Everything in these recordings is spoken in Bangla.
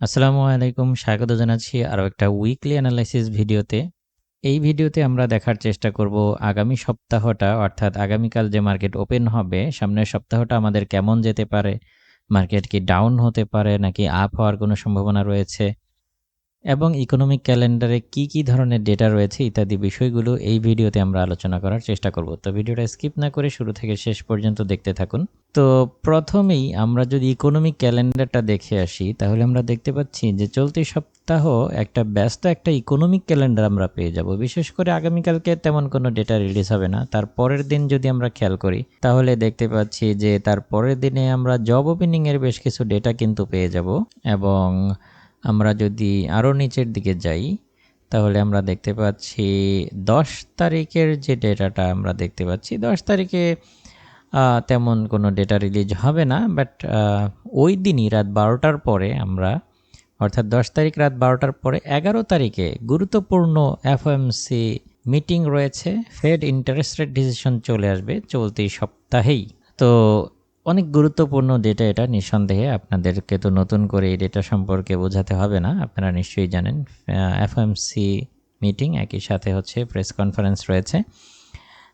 আসসালামু আলাইকুম, স্বাগত জানাচ্ছি আরও একটা উইকলি অ্যানালাইসিস ভিডিওতে। এই ভিডিওতে আমরা দেখার চেষ্টা করব আগামী সপ্তাহটা, অর্থাৎ আগামীকাল যে মার্কেট ওপেন হবে, সামনের সপ্তাহটা আমাদের কেমন যেতে পারে মার্কেট কি ডাউন হতে পারে, নাকি আপ হওয়ার কোনো সম্ভাবনা রয়েছে এবং ইকোনমিক ক্যালেন্ডারে কি কি ধরনের ডেটা রয়েছে ইত্যাদি বিষয়গুলো এই ভিডিওতে আমরা আলোচনা করার চেষ্টা করব। তো ভিডিওটা স্কিপ না করে শুরু থেকে শেষ পর্যন্ত দেখতে থাকুন। তো প্রথমেই আমরা যদি ইকোনমিক ক্যালেন্ডারটা দেখে আসি, তাহলে আমরা দেখতে পাচ্ছি যে চলতি সপ্তাহ একটা ব্যস্ত একটা ইকোনমিক ক্যালেন্ডার আমরা পেয়ে যাব। বিশেষ করে আগামীকালকে তেমন কোনো ডেটা রিলিজ হবে না। তার পরের দিন যদি আমরা খেয়াল করি, তাহলে দেখতে পাচ্ছি যে তার পরের দিনে আমরা জব ওপেনিংয়ের বেশ কিছু ডেটা কিন্তু পেয়ে যাব এবং আমরা যদি আরও নিচের দিকে যাই, তাহলে আমরা দেখতে পাচ্ছি দশ তারিখের যে ডেটাটা আমরা দেখতে পাচ্ছি, দশ তারিখে তেমন কোনো ডেটা রিলিজ হবে না বাট ওই দিনই রাত বারোটার পরে আমরা, অর্থাৎ দশ তারিখ রাত বারোটার পরে এগারো তারিখে গুরুত্বপূর্ণ এফওএমসি মিটিং রয়েছে ফেড ইন্টারেস্ট রেট ডিসিশন চলে আসবে চলতি সপ্তাহেই। তো অনেক গুরুত্বপূর্ণ ডেটা এটা নিঃসন্দেহে আপনাদেরকে তো নতুন করে এই ডেটা সম্পর্কে বোঝাতে হবে না। আপনারা নিশ্চয়ই জানেন এফএমসি মিটিং একই সাথে হচ্ছে প্রেস কনফারেন্স রয়েছে।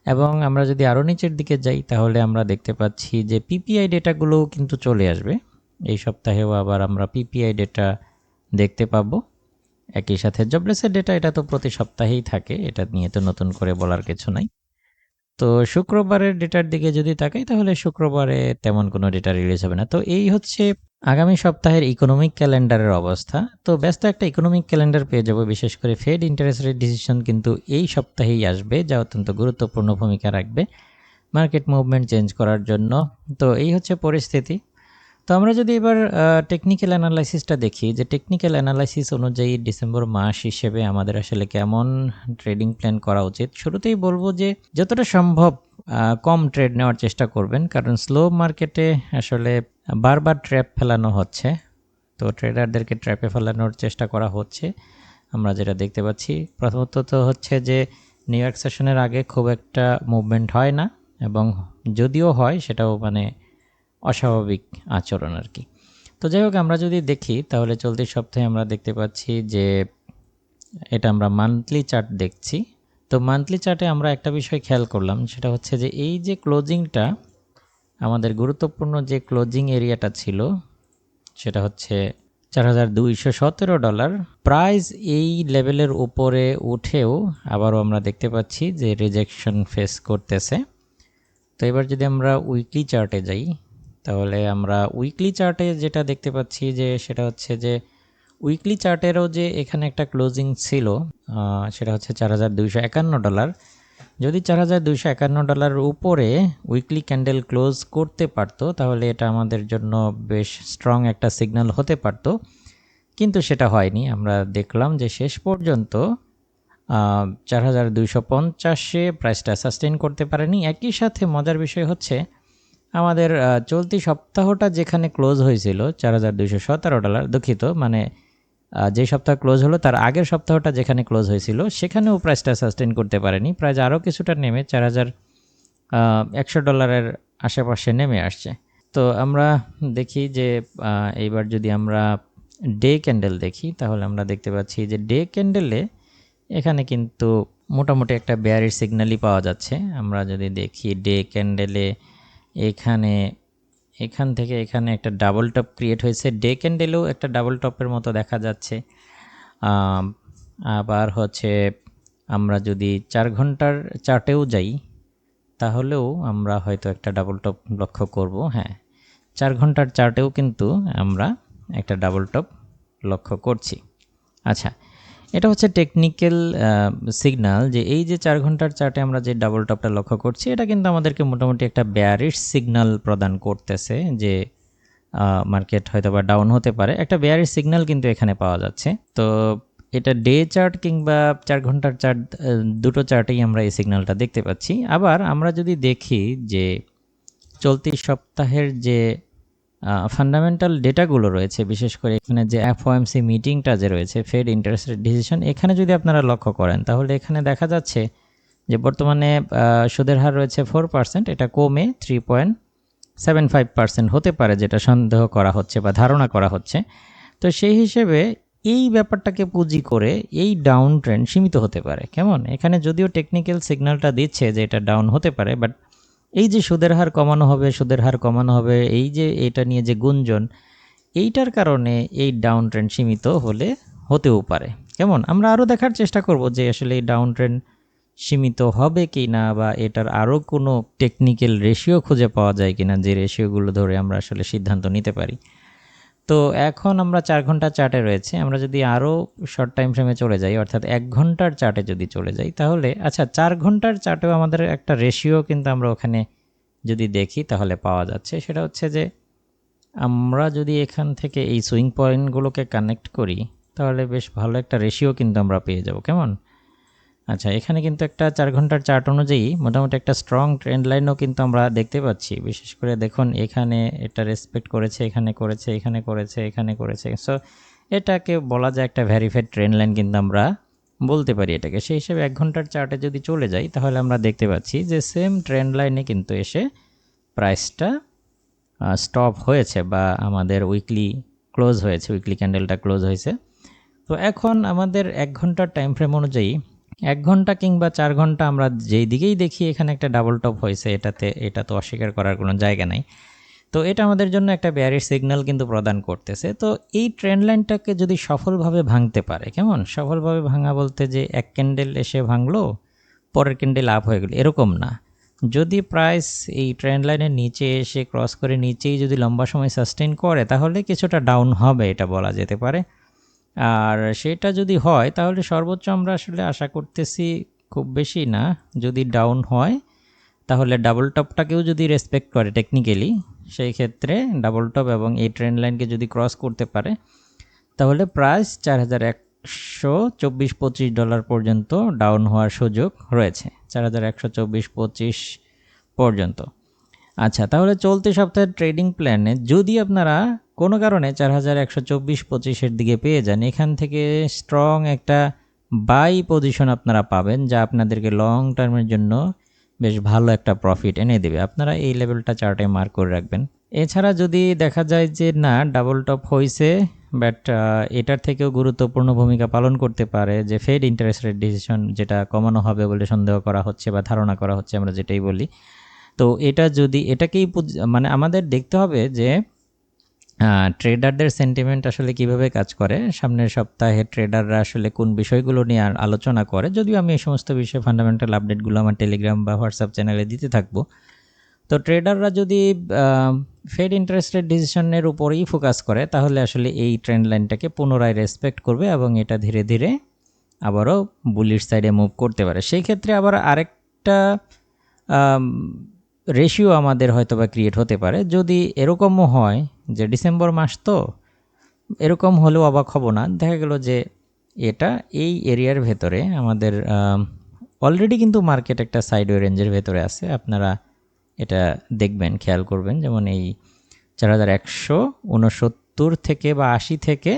এবং আমরা যদি আরও নিচের দিকে যাই, তাহলে আমরা দেখতে পাচ্ছি যে পিপিআই ডেটাগুলোও কিন্তু চলে আসবে। এই সপ্তাহেও আবার আমরা পিপিআই ডেটা দেখতে পাবো। একই সাথে জবলেসের ডেটা এটা তো প্রতি সপ্তাহেই থাকে, এটা নিয়ে তো নতুন করে বলার কিছু নাই। তো শুক্রবারের ডেটার দিকে যদি তাকাই, তাহলে শুক্রবারে তেমন কোনো ডেটা রিলিজ হবে না। তো এই হচ্ছে আগামী সপ্তাহের ইকোনমিক ক্যালেন্ডারের অবস্থা। তো ব্যস্ত একটা ইকোনমিক ক্যালেন্ডার পেয়ে যাব, বিশেষ করে ফেড ইন্টারেস্ট রেট ডিসিশন কিন্তু এই সপ্তাহেই আসবে, যা অত্যন্ত গুরুত্বপূর্ণ ভূমিকা রাখবে। মার্কেট মুভমেন্ট চেঞ্জ করার জন্য। তো এই হচ্ছে পরিস্থিতি। তো আমরা যদি এবার টেকনিক্যাল অ্যানালাইসিসটা দেখি, যে টেকনিক্যাল অ্যানালাইসিস অনুযায়ী ডিসেম্বর মাস হিসেবে আমাদের আসলে কেমন ট্রেডিং প্ল্যান করা উচিত, শুরুতেই বলব যে যতটা সম্ভব কম ট্রেড নেওয়ার চেষ্টা করবেন। কারণ স্লো মার্কেটে আসলে বারবার ট্র্যাপ ফেলানো হচ্ছে। তো ট্রেডারদেরকে ট্র্যাপে ফেলানোর চেষ্টা করা হচ্ছে। আমরা যেটা দেখতে পাচ্ছি, প্রথমত তো হচ্ছে যে নিউ ইয়র্ক সেশনের আগে খুব একটা মুভমেন্ট হয় না। এবং যদিও হয়, সেটাও মানে অস্বাভাবিক আচরণ আর কি। তো যাই হোক, আমরা যদি দেখি, তাহলে চলতি সপ্তাহে আমরা দেখতে পাচ্ছি যে এটা আমরা মান্থলি চার্ট দেখছি। তো মান্থলি চার্টে আমরা একটা বিষয় খেয়াল করলাম, সেটা হচ্ছে যে এই যে ক্লোজিংটা আমাদের গুরুত্বপূর্ণ যে ক্লোজিং এরিয়াটা ছিল, সেটা হচ্ছে চার হাজার দুইশো সতেরো ডলার প্রাইস এই লেভেলের উপরে উঠেও আবারও আমরা দেখতে পাচ্ছি যে রিজেকশন ফেস করতেছে। তো এবার যদি আমরা উইকলি চার্টে যাই তাহলে আমরা উইকলি চার্টে যেটা দেখতে পাচ্ছি যে সেটা হচ্ছে যে উইকলি চার্টেরও যে এখানে একটা ক্লোজিং ছিল সেটা হচ্ছে চার হাজার দুইশো একান্ন ডলার যদি চার হাজার দুইশো একান্ন ডলারের উপরে উইকলি ক্যান্ডেল ক্লোজ করতে পারতো, তাহলে এটা আমাদের জন্য বেশ স্ট্রং একটা সিগন্যাল হতে পারতো। কিন্তু সেটা হয়নি। আমরা দেখলাম যে শেষ পর্যন্ত চার হাজার দুইশো পঞ্চাশে প্রাইসটা সাস্টেন করতে পারেনি। একই সাথে মজার বিষয় হচ্ছে আমাদের চলতি সপ্তাহটা যেখানে ক্লোজ হয়েছিল, চার হাজার দুইশো সতেরো ডলার, দুঃখিত মানে যে সপ্তাহ ক্লোজ হলো, তার আগের সপ্তাহটা যেখানে ক্লোজ হয়েছিল, সেখানেও প্রাইসটা সাস্টেন করতে পারেনি। প্রাইস আরও কিছুটা নেমে চার হাজার একশো ডলারের আশেপাশে নেমে আসছে। তো আমরা দেখি যে এইবার যদি আমরা ডে ক্যান্ডেল দেখি, তাহলে আমরা দেখতে পাচ্ছি যে ডে ক্যান্ডেলে এখানে কিন্তু মোটামুটি একটা বেয়ারের সিগন্যালই পাওয়া যাচ্ছে। আমরা যদি দেখি ডে ক্যান্ডেলে এখানে, এখান থেকে এখানে একটা ডাবল টপ ক্রিয়েট হয়েছে। ডে ক্যান্ডেলেও একটা ডাবল টপের মতো দেখা যাচ্ছে। আবার হচ্ছে আমরা যদি চার ঘণ্টার চার্টেও যাই, তাহলেও আমরা হয়তো একটা ডাবল টপ লক্ষ্য করব। হ্যাঁ চার ঘণ্টার চার্টেও কিন্তু আমরা একটা ডাবল টপ লক্ষ্য করছি। আচ্ছা এটা হচ্ছে টেকনিক্যাল সিগনাল যে এই যে চার ঘণ্টার চার্টে আমরা যে ডাবল টপটা লক্ষ্য করছি, এটা কিন্তু আমাদেরকে মোটামুটি একটা ব্যারিশ সিগনাল প্রদান করতেছে যে মার্কেট হয়তো বা ডাউন হতে পারে। একটা বেয়ারিশ সিগন্যাল কিন্তু এখানে পাওয়া যাচ্ছে। তো এটা ডে চার্ট কিংবা চার ঘণ্টার চার্ট দুটো চার্টেই আমরা এই সিগন্যালটা দেখতে পাচ্ছি। আবার আমরা যদি দেখি যে চলতি সপ্তাহের যে ফান্ডামেন্টাল ডেটাগুলো রয়েছে, বিশেষ করে এখানে যে এফ এফওএমসি মিটিংটা যে রয়েছে ফেড ইন্টারেস্ট ডিসিশন এখানে যদি আপনারা লক্ষ্য করেন, তাহলে এখানে দেখা যাচ্ছে যে বর্তমানে সুদের হার রয়েছে ফোর পার্সেন্ট এটা কমে three point seven five percent হতে পারে যেটা সন্দেহ করা হচ্ছে বা ধারণা করা হচ্ছে। তো সেই হিসেবে এই ব্যাপারটাকে পুঁজি করে এই ডাউন ট্রেন্ড সীমিত হতে পারে, কেমন? এখানে যদিও টেকনিক্যাল সিগন্যালটা দিচ্ছে যে এটা ডাউন হতে পারে বাট এই যে সুদের হার কমানো হবে, সুদের হার কমানো হবে, এই যে এটা নিয়ে যে গুঞ্জন, এইটার কারণে এই ডাউন ট্রেন্ড সীমিত হলে হতেও পারে। কেমন? আমরা আরও দেখার চেষ্টা করব যে আসলে এই ডাউন ট্রেন্ড সীমিত হবে কি না বা এটার আরও কোনো টেকনিক্যাল রেশিও খুঁজে পাওয়া যায় কি না যে রেশিওগুলো ধরে আমরা আসলে সিদ্ধান্ত নিতে পারি। তো এখন আমরা চার ঘণ্টা চার্টে রয়েছে। আমরা যদি আরও শর্ট টাইম ফ্রেমে চলে যাই, অর্থাৎ এক ঘণ্টার চার্টে যদি চলে যাই, তাহলে আচ্ছা চার ঘণ্টার চার্টেও আমাদের একটা রেশিও কিন্তু আমরা ওখানে যদি দেখি, তাহলে পাওয়া যাচ্ছে। সেটা হচ্ছে যে আমরা যদি এখান থেকে এই সুইং পয়েন্টগুলোকে কানেক্ট করি, তাহলে বেশ ভালো একটা রেশিও কিন্তু আমরা পেয়ে যাব। কেমন? আচ্ছা এখানে কিন্তু একটা চার ঘণ্টার চার্ট অনুযায়ী মোটামুটি একটা স্ট্রং ট্রেন্ড লাইনও কিন্তু আমরা দেখতে পাচ্ছি। বিশেষ করে দেখুন, এখানে এটা রেসপেক্ট করেছে, এখানে করেছে এখানে করেছে এখানে করেছে। সো এটাকে বলা যায় একটা ভ্যারিফাইড ট্রেন্ড লাইন কিন্তু আমরা বলতে পারি এটাকে। সেই হিসেবে এক ঘণ্টার চার্টে যদি চলে যাই, তাহলে আমরা দেখতে পাচ্ছি যে সেম ট্রেন্ড লাইনে কিন্তু এসে প্রাইসটা স্টপ হয়েছে বা আমাদের উইকলি ক্লোজ হয়েছে উইকলি ক্যান্ডেলটা ক্লোজ হয়েছে। তো এখন আমাদের এক ঘণ্টার টাইম ফ্রেম অনুযায়ী এক ঘণ্টা কিংবা চার ঘণ্টা আমরা যেই দিকেই দেখি এখানে একটা ডাবল টপ হয়েছে, এটাতে এটা তো অস্বীকার করার কোনো জায়গা নাই। তো এটা আমাদের জন্য একটা ব্যারির সিগন্যাল কিন্তু প্রদান করতেছে। তো এই ট্রেন্ড লাইনটাকে যদি সফলভাবে ভাঙতে পারে, কেমন? সফলভাবে ভাঙা বলতে যে এক ক্যান্ডেল এসে ভাঙলো, পরের ক্যান্ডেল আপ হয়ে গেলো, এরকম না। যদি প্রাইস এই ট্রেন্ড লাইনের নিচে এসে ক্রস করে নিচেই যদি লম্বা সময় সাস্টেন করে, তাহলে কিছুটা ডাউন হবে এটা বলা যেতে পারে। আর সেটা যদি হয়, তাহলে সর্বোচ্চ আমরা আসলে আশা করতেছি খুব বেশি না। যদি ডাউন হয়, তাহলে ডাবল টপটাকেও যদি রেসপেক্ট করে টেকনিক্যালি সেই ক্ষেত্রে ডাবল টপ এবং এই ট্রেন লাইনকে যদি ক্রস করতে পারে, তাহলে প্রাইস চার হাজার একশো চব্বিশ পঁচিশ ডলার পর্যন্ত ডাউন হওয়ার সুযোগ রয়েছে। চার হাজার একশো চব্বিশ পঁচিশ পর্যন্ত। আচ্ছা তাহলে চলতি সপ্তাহের ট্রেডিং প্ল্যানে যদি আপনারা কোনো কারণে চার হাজার একশো চব্বিশ পঁচিশের দিকে পেয়ে যান। এখান থেকে স্ট্রং একটা বাই পজিশন আপনারা পাবেন, যা আপনাদেরকে লং টার্মের জন্য বেশ ভালো একটা প্রফিট এনে দেবে। আপনারা এই লেভেলটা চার্টে মার্ক করে রাখবেন। এছাড়া যদি দেখা যায় যে না ডাবল টপ হয়েছে বাট এটার থেকেও গুরুত্বপূর্ণ ভূমিকা পালন করতে পারে যে ফেড ইন্টারেস্ট রেট ডিসিশন যেটা কমানো হবে বলে সন্দেহ করা হচ্ছে বা ধারণা করা হচ্ছে, আমরা যেটাই বলি। তো এটা যদি, এটাকেই মানে আমাদের দেখতে হবে যে ট্রেডারদের সেন্টিমেন্ট আসলে কীভাবে কাজ করে? সামনের সপ্তাহে ট্রেডাররা আসলে কোন বিষয়গুলো নিয়ে আলোচনা করে? যদিও আমি এই সমস্ত বিষয়ে ফান্ডামেন্টাল আপডেটগুলো আমার টেলিগ্রাম বা হোয়াটসঅ্যাপ চ্যানেলে দিতে থাকব। তো ট্রেডাররা যদি ফেড ইন্টারেস্টেড ডিসিশনের উপরেই ফোকাস করে, তাহলে আসলে এই ট্রেন্ড লাইনটাকে পুনরায় রেসপেক্ট করবে এবং এটা ধীরে ধীরে আবারও বুলির সাইডে মুভ করতে পারে। সেই ক্ষেত্রে আবার আরেকটা রেশিও আমাদের হয়তো বা ক্রিয়েট হতে পারে। যদি এরকমও হয় যে ডিসেম্বর মাস তো, এরকম হলেও অবাক হব না। দেখা গেল যে এটা এই এরিয়ার ভেতরে আমাদের অলরেডি কিন্তু মার্কেট একটা সাইডওয়ে রেঞ্জের ভেতরে আছে। আপনারা এটা দেখবেন, খেয়াল করবেন। যেমন এই চার হাজার একশো উনসত্তর থেকে বা আশি থেকে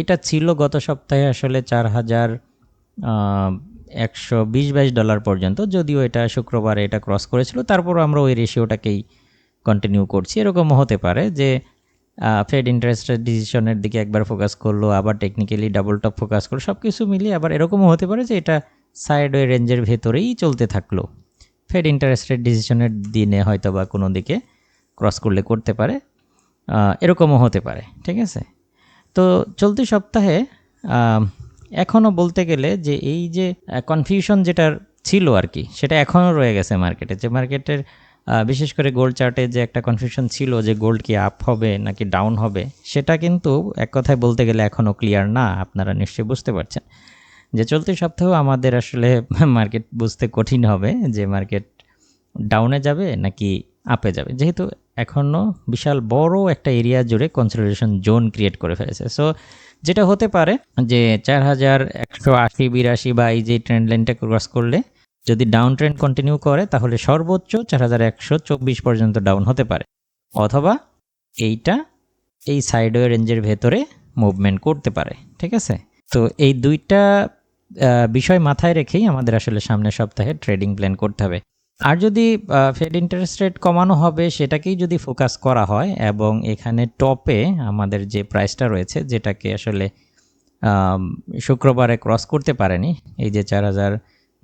এটা ছিল গত সপ্তাহে আসলে চার হাজার একশো বিশ বাইশ ডলার পর্যন্ত, যদিও এটা শুক্রবারে এটা ক্রস করেছিল, তারপরও আমরা ওই রেশিওটাকেই কন্টিনিউ করছি। এরকমও হতে পারে যে ফেড ইন্টারেস্ট ডিসিশনের দিকে একবার ফোকাস করল, আবার টেকনিক্যালি ডাবল টপ ফোকাস করল সব কিছু মিলিয়ে আবার এরকমও হতে পারে যে, এটা সাইড সাইডওয়ে রেঞ্জের ভেতরেই চলতে থাকল। ফেড ইন্টারেস্ট রেট ডিসিশনের দিনে হয়তো বা কোনো দিকে ক্রস করলে করতে পারে এরকমও হতে পারে, ঠিক আছে? তো চলতি সপ্তাহে এখনও বলতে গেলে যে এই যে কনফিউশন যেটা ছিল আর কি সেটা এখনও রয়ে গেছে মার্কেটে যে মার্কেটের বিশেষ করে গোল্ড চার্টে যে একটা কনফিউশন ছিল যে গোল্ড কি আপ হবে নাকি ডাউন হবে, সেটা কিন্তু এক কথায় বলতে গেলে এখনও ক্লিয়ার না, আপনারা নিশ্চয়ই বুঝতে পারছেন। যে চলতি সপ্তাহেও আমাদের আসলে মার্কেট বুঝতে কঠিন হবে যে মার্কেট ডাউনে যাবে নাকি আপে যাবে। যেহেতু এখনও বিশাল বড় একটা এরিয়া জুড়ে কনসিডারেশন জোন ক্রিয়েট করে ফেলেছে। সো যেটা হতে পারে যে চার হাজার একশো আশি, বিরাশি বা এই যে ট্রেন্ড লাইনটা ক্রস করলে, যদি ডাউন ট্রেন্ড কন্টিনিউ করে, তাহলে সর্বোচ্চ চার হাজার একশো চব্বিশ পর্যন্ত ডাউন হতে পারে। অথবা এইটা এই সাইডওয়ে রেঞ্জের ভেতরে মুভমেন্ট করতে পারে, ঠিক আছে? তো এই দুইটা বিষয় মাথায় রেখেই আমাদের আসলে সামনের সপ্তাহে ট্রেডিং প্ল্যান করতে হবে। আর যদি ফেড ইন্টারেস্ট রেট কমানো হবে, সেটাকেই যদি ফোকাস করা হয়, এবং এখানে টপে আমাদের যে প্রাইসটা রয়েছে, যেটাকে আসলে শুক্রবারে ক্রস করতে পারেনি, এই যে চার হাজার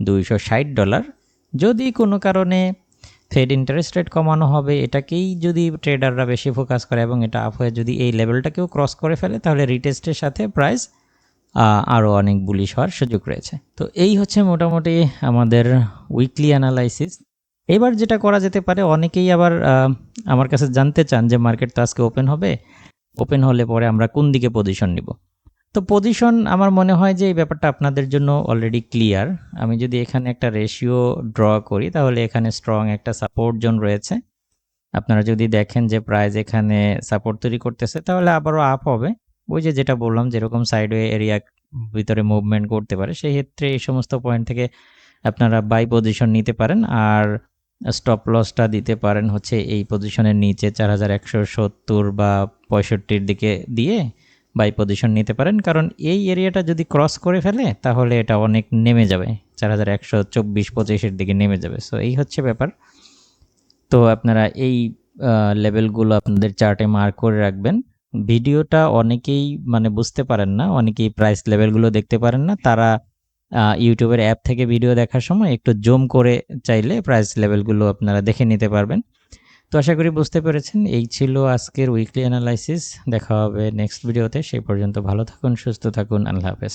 দুইশো ষাট ডলার যদি কোনো কারণে ফেড ইন্টারেস্ট রেট কমানো হবে, এটাকেই যদি ট্রেডাররা বেশি ফোকাস করে, এবং এটা আপ হয়ে যদি এই লেভেলটাকেও ক্রস করে ফেলে, তাহলে রিটেস্টের সাথে প্রাইস আরও অনেক বুলিশ হওয়ার সুযোগ রয়েছে। তো এই হচ্ছে মোটামুটি আমাদের উইকলি অ্যানালাইসিস এবার যেটা করা যেতে পারে, অনেকেই আবার আমার কাছে জানতে চান যে মার্কেট তো আজকে ওপেন হবে। ওপেন হলে পরে আমরা কোন দিকে পজিশন নিব? তো পজিশন আমার মনে হয় যে এই ব্যাপারটা আপনাদের জন্য অলরেডি ক্লিয়ার আমি যদি এখানে একটা রেশিও ড্র করি, তাহলে এখানে স্ট্রং একটা সাপোর্ট জোন রয়েছে। আপনারা যদি দেখেন যে প্রাইস এখানে সাপোর্ট তৈরি করতেছে, তাহলে আবারও আপ হবে। ওই যে যেটা বললাম, যেরকম সাইডওয়ে এরিয়া ভিতরে মুভমেন্ট করতে পারে সেই ক্ষেত্রে এই সমস্ত পয়েন্ট থেকে আপনারা বাই পজিশন নিতে পারেন আর স্টপ লসটা দিতে পারেন হচ্ছে এই পজিশনের নিচে চার হাজার একশো সত্তর বা পঁয়ষট্টির দিকে দিয়ে বাই পজিশন নিতে পারেন। কারণ এই এরিয়াটা যদি ক্রস করে ফেলে, তাহলে এটা অনেক নেমে যাবে, চার হাজার একশো চব্বিশ পঁচিশের দিকে নেমে যাবে। সো এই হচ্ছে ব্যাপার। তো আপনারা এই লেভেলগুলো আপনাদের চার্টে মার্ক করে রাখবেন। ভিডিওটা অনেকেই মানে বুঝতে পারেন না, অনেকেই প্রাইস লেভেলগুলো দেখতে পারেন না। তারা ইউটিউবের অ্যাপ থেকে ভিডিও দেখার সময় একটু জুম করে চাইলে প্রাইস লেভেলগুলো আপনারা দেখে নিতে পারবেন। তো আশা করি বুঝতে পেরেছেন। এই ছিল আজকের উইকলি অ্যানালাইসিস দেখা হবে নেক্সট ভিডিওতে সেই পর্যন্ত ভালো থাকুন, সুস্থ থাকুন। আল্লাহ হাফেজ।